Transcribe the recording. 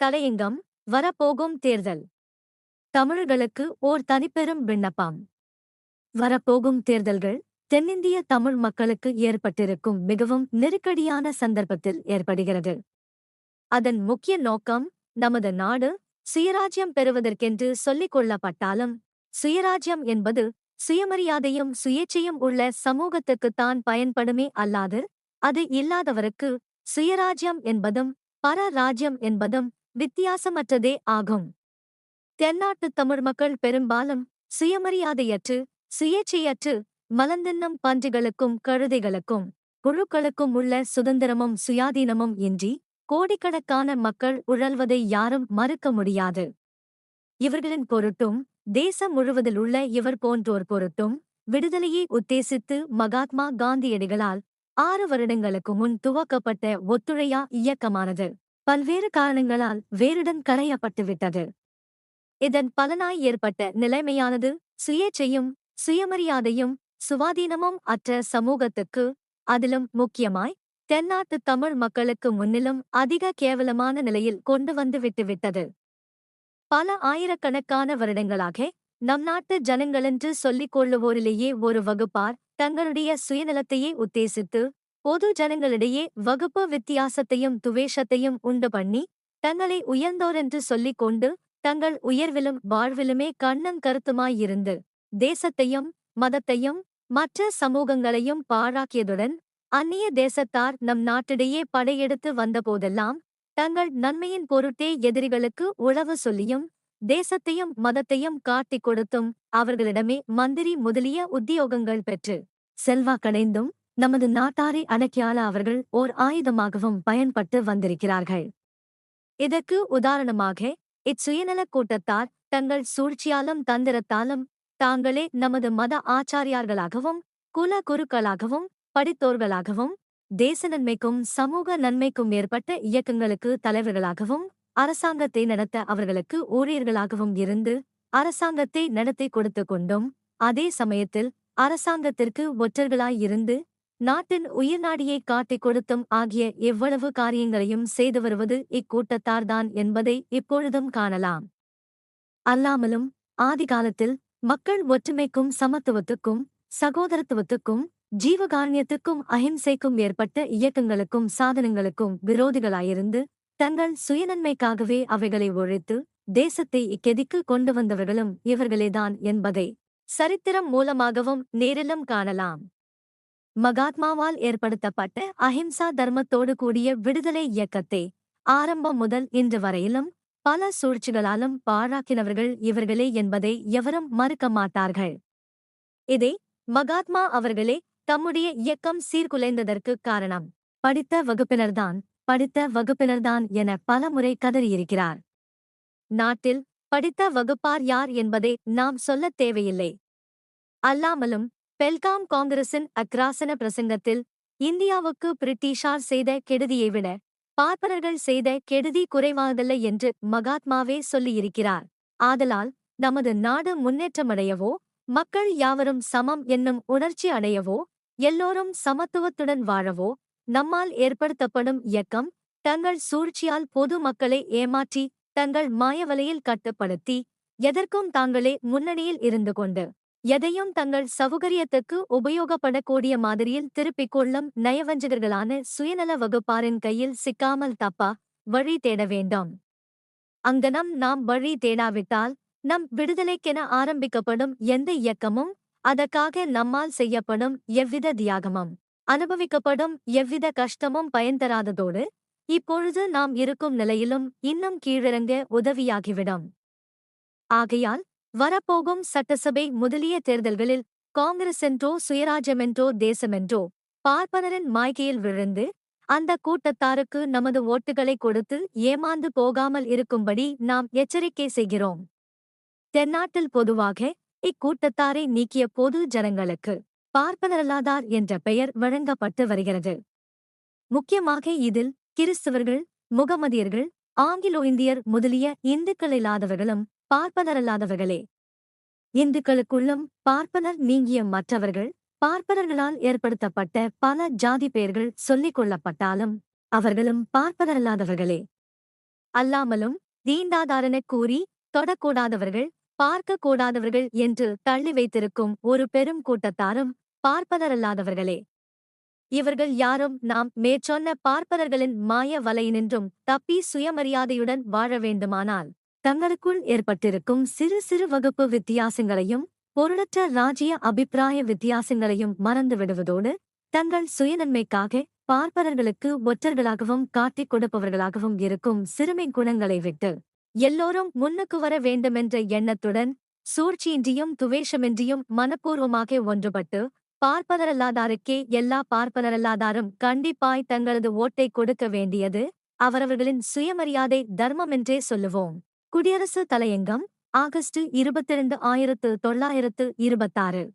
தலையங்கம் வரப்போகும் தேர்தல். தமிழர்களுக்கு ஓர் தனிப்பெரும் விண்ணப்பம். வரப்போகும் தேர்தல்கள் தென்னிந்திய தமிழ் மக்களுக்கு ஏற்பட்டிருக்கும் மிகவும் நெருக்கடியான சந்தர்ப்பத்தில் ஏற்படுகிறது. அதன் முக்கிய நோக்கம் நமது நாடு சுயராஜ்யம் பெறுவதற்கென்று சொல்லிக் கொள்ளப்பட்டாலும் சுயராஜ்யம் என்பது சுயமரியாதையும் சுயேச்சையும் உள்ள சமூகத்துக்குத்தான் பயன்படுமே அல்லாது அது இல்லாதவருக்கு சுயராஜ்யம் என்பதும் பரராஜ்யம் என்பதும் வித்தியாசமற்றதே ஆகும். தென்னாட்டுத் தமிழ் மக்கள் பெரும்பாலும் சுயமரியாதையற்று சுயேச்சையற்று மலந்தின்னம் பன்றிகளுக்கும் கழுதைகளுக்கும் குழுக்களுக்கும் உள்ள சுதந்திரமும் சுயாதீனமும் இன்றி கோடிக்கணக்கான மக்கள் உழல்வதை யாரும் மறுக்க முடியாது. இவர்களின் பொருட்டும் தேசம் முழுவதில் உள்ள இவர் போன்றோர் பொருட்டும் விடுதலையை உத்தேசித்து மகாத்மா காந்தியடிகளால் ஆறு வருடங்களுக்கு முன் துவக்கப்பட்ட ஒத்துழையா இயக்கமானது. பல்வேறு காரணங்களால் வேருடன் களையப்பட்டுவிட்டது இதன் பலனாய் ஏற்பட்ட நிலைமையானது சுயேச்சையும் சுயமரியாதையும் சுவாதீனமும் அற்ற சமூகத்துக்கு அதிலும் முக்கியமாய் தென்னாட்டு தமிழ் மக்களுக்கு முன்னிலும் அதிக கேவலமான நிலையில் கொண்டு வந்து விட்டுவிட்டது பல ஆயிரக்கணக்கான வருடங்களாக நம் நாட்டு ஜனங்களென்று சொல்லிக் கொள்ளுவோரிலேயே ஒரு வகுப்பார் தங்களுடைய சுயநலத்தையே உத்தேசித்து பொது ஜனங்களிடையே வகுப்பு வித்தியாசத்தையும் துவேஷத்தையும் உண்டு பண்ணி தங்களை உயர்ந்தோரென்று சொல்லிக் கொண்டு தங்கள் உயர்விலும் வாழ்விலுமே கண்ணம் கருத்துமாயிருந்து தேசத்தையும் மதத்தையும் மற்ற சமூகங்களையும் பாழாக்கியதுடன் அந்நிய தேசத்தார் நம் நாட்டிடையே படையெடுத்து வந்தபோதெல்லாம் தங்கள் நன்மையின் பொருட்டே எதிரிகளுக்கு உழவு சொல்லியும் தேசத்தையும் மதத்தையும் காட்டிக் கொடுத்தும் அவர்களிடமே மந்திரி முதலிய உத்தியோகங்கள் பெற்று செல்வாக்கடைந்தும் நமது நாட்டாரை அடக்கியால அவர்கள் ஓர் ஆயுதமாகவும் பயன்பட்டு வந்திருக்கிறார்கள். இதற்கு உதாரணமாக இச்சுயநலக் கூட்டத்தார் தங்கள் சூழ்ச்சியாலும் தந்திரத்தாலும் தாங்களே நமது மத ஆச்சாரியார்களாகவும் குல குருக்களாகவும் படித்தோர்களாகவும் தேச நன்மைக்கும் சமூக நன்மைக்கும் ஏற்பட்ட இயக்கங்களுக்கு தலைவர்களாகவும் அரசாங்கத்தை நடத்த அவர்களுக்கு ஊழியர்களாகவும் இருந்து அரசாங்கத்தை நடத்தி கொடுத்து கொண்டும் அதே சமயத்தில் அரசாங்கத்திற்கு ஒற்றர்களாயிருந்து நாட்டின் உயிர்நாடியை காட்டிக் கொடுத்தும் ஆகிய எவ்வளவு காரியங்களையும் செய்து வருவது இக்கூட்டத்தார்தான் என்பதை இப்பொழுதும் காணலாம். அல்லாமலும் ஆதிகாலத்தில் மக்கள் ஒற்றுமைக்கும் சமத்துவத்துக்கும் சகோதரத்துவத்துக்கும் ஜீவகாரண்யத்துக்கும் அஹிம்சைக்கும் ஏற்பட்ட இயக்கங்களுக்கும் சாதனங்களுக்கும் விரோதிகளாயிருந்து தங்கள் சுயநன்மைக்காகவே அவைகளை ஒழித்து தேசத்தை இக்கெதிக்கு கொண்டு வந்தவர்களும் இவர்களேதான் என்பதை சரித்திரம் மூலமாகவும் நேரிலும் காணலாம். மகாத்மாவால் ஏற்படுத்தப்பட்ட அஹிம்சா தர்மத்தோடு கூடிய விடுதலை இயக்கத்தை. ஆரம்பம் முதல் இன்று வரையிலும் பல சூழ்ச்சிகளாலும் பாழாக்கினவர்கள் இவர்களே என்பதை எவரும் மறுக்க மாட்டார்கள். இதே மகாத்மா அவர்களே தம்முடைய இயக்கம் சீர்குலைந்ததற்கு காரணம். படித்த வகுப்பினர்தான் படித்த வகுப்பினர்தான் என பலமுறை கதறியிருக்கிறார். நாட்டில் படித்த வகுப்பார் யார் என்பதை நாம் சொல்லத் தேவையில்லை. அல்லாமலும் பெல்காம் காங்கிரசின் அக்ராசன பிரசங்கத்தில் இந்தியாவுக்கு பிரிட்டிஷார் செய்த கெடுதியை விட பார்ப்பனர்கள் செய்த கெடுதி குறைவாதல்ல என்று மகாத்மாவே சொல்லியிருக்கிறார். ஆதலால் நமது நாடு முன்னேற்றமடையவோ மக்கள் யாவரும் சமம் என்னும் உணர்ச்சி அடையவோ எல்லோரும் சமத்துவத்துடன் வாழவோ நம்மால் ஏற்படுத்தப்படும் இயக்கம் தங்கள் சூழ்ச்சியால் பொது மக்களை ஏமாற்றி தங்கள் மாயவலையில் கட்டுப்படுத்தி எதற்கும் தாங்களே முன்னணியில் இருந்து கொண்டு எதையும் தங்கள் சௌகரியத்துக்கு உபயோகப்படக்கூடிய மாதிரியில் திருப்பிக் கொள்ளும் நயவஞ்சகர்களான சுயநல வகுப்பாரின் கையில் சிக்காமல் தப்பா? வழி தேட வேண்டும். அங்கனம் நாம் வழி தேடாவிட்டால் நம் விடுதலைக்கென ஆரம்பிக்கப்படும் எந்த இயக்கமும் அதற்காக நம்மால் செய்யப்படும் எவ்வித தியாகமும் அனுபவிக்கப்படும் எவ்வித கஷ்டமும் பயன் தராததோடு இப்பொழுது நாம் இருக்கும் நிலையிலும் இன்னும் கீழிறங்க உதவியாகிவிடும். ஆகையால் வரப்போகும் சட்டசபை முதலிய தேர்தல்களில் காங்கிரஸ் என்றோ சுயராஜ்யமென்றோ தேசமென்றோ பார்ப்பனரின் மாய்கையில் விழுந்து அந்த கூட்டத்தாருக்கு நமது ஓட்டுகளை கொடுத்து ஏமாந்து போகாமல் இருக்கும்படி நாம் எச்சரிக்கை செய்கிறோம். தென்னாட்டில் பொதுவாக இக்கூட்டத்தாரை நீக்கிய பொது ஜனங்களுக்கு பார்ப்பனரல்லாதார் என்ற பெயர் வழங்கப்பட்டு வருகிறது. முக்கியமாக இதில் கிறிஸ்தவர்கள் முகமதியர்கள் ஆங்கிலோ இந்தியர் முதலிய இந்துக்களில்லாதவர்களும் பார்ப்பனரல்லாதவர்களே இந்துக்களுக்குள்ளும் பார்ப்பனர் நீங்கிய மற்றவர்கள் பார்ப்பனர்களால் ஏற்படுத்தப்பட்ட பல ஜாதி பெயர்கள் சொல்லிக் கொள்ளப்பட்டாலும் அவர்களும் பார்ப்பனரல்லாதவர்களே அல்லாமலும் தீண்டாதாரெனக் கூறி தொடக்கூடாதவர்கள் பார்க்கக் கூடாதவர்கள் என்று தள்ளி வைத்திருக்கும் ஒரு பெரும் கூட்டத்தாரும் பார்ப்பதரல்லாதவர்களே இவர்கள் யாரும் நாம் மேற்சொன்ன பார்ப்பதர்களின் மாய வலையினின்றும் தப்பி சுயமரியாதையுடன் வாழ வேண்டுமானால் தங்களுக்குள் ஏற்பட்டிருக்கும் சிறு சிறு வகுப்பு வித்தியாசங்களையும் பொருளற்ற ராஜ்ய அபிப்பிராய வித்தியாசங்களையும் மறந்து விடுவதோடு தங்கள் சுயநன்மைக்காக பார்ப்பனர்களுக்கு ஒற்றர்களாகவும் காட்டிக் கொடுப்பவர்களாகவும் இருக்கும் சிறுமை குணங்களை விட்டு எல்லோரும் முன்னுக்கு வர வேண்டுமென்ற எண்ணத்துடன் சூழ்ச்சியின்றியும் துவேஷமின்றியும் மனப்பூர்வமாக ஒன்றுபட்டு பார்ப்பனரல்லாதாருக்கே எல்லா பார்ப்பனரல்லாதாரும் கண்டிப்பாய் தங்களது ஓட்டை கொடுக்க வேண்டியது அவரவர்களின் சுயமரியாதை தர்மமென்றே சொல்லுவோம். குடியரசு தலையங்கம் ஆகஸ்ட் இருபத்திரண்டு ஆயிரத்து தொள்ளாயிரத்து இருபத்தாறு.